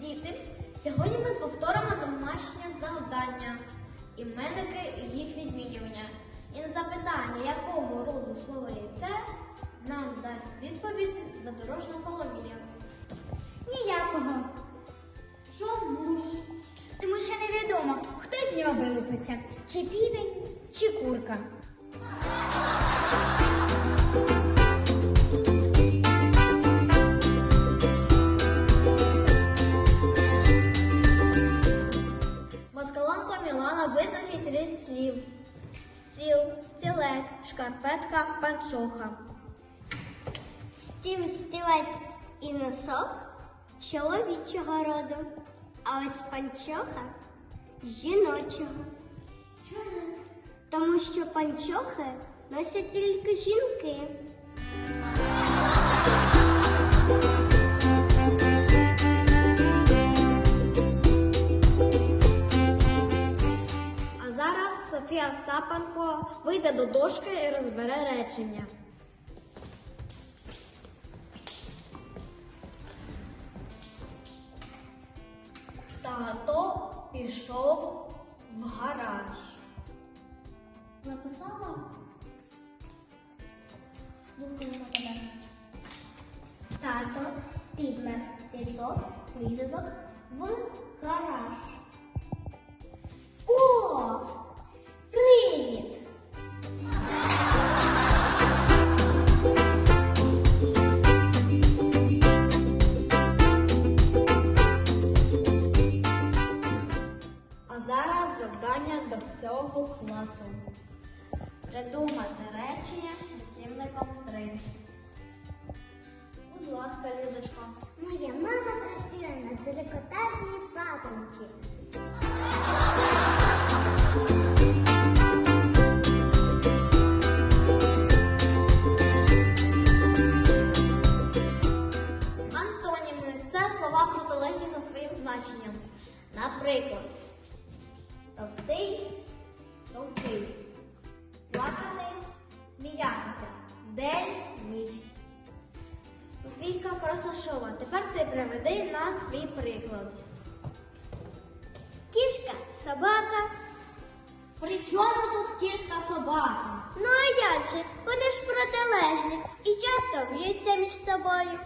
Діти, сьогодні ми повторимо домашнє завдання. Іменники і їх відмінювання. І на запитання, якого роду слово яйце, нам дасть відповідь задорожна Соломія. Ніякого. Чому ж? Тому що невідомо, хто з нього вилупиться, чи півень, чи курка. Стілець, шкарпетка, панчоха. Стів, стілець і носок чоловічого роду, а ось панчоха жіночого. Чому? Тому що панчохи носять тільки жінки. Остапенко вийде до дошки і розбере речення. Тато пішов в гараж. Написала? Слухаю на тебе. Тато підмер пішов різанок в гараж. До всього класу. Придумати речення з числівником 3. Будь ласка, Лізочка. Моя мама працює на трикотажній фабриці. Антоніми це слова протилежні за своїм значенням. Наприклад, товстий, товкий, плакати, сміятися, день, ніч. Софійка Красашова, тепер ти приведи нам свій приклад. Кішка, собака. При чому тут кішка собака? Ну а як же? Вони ж протилежні і часто б'ються між собою.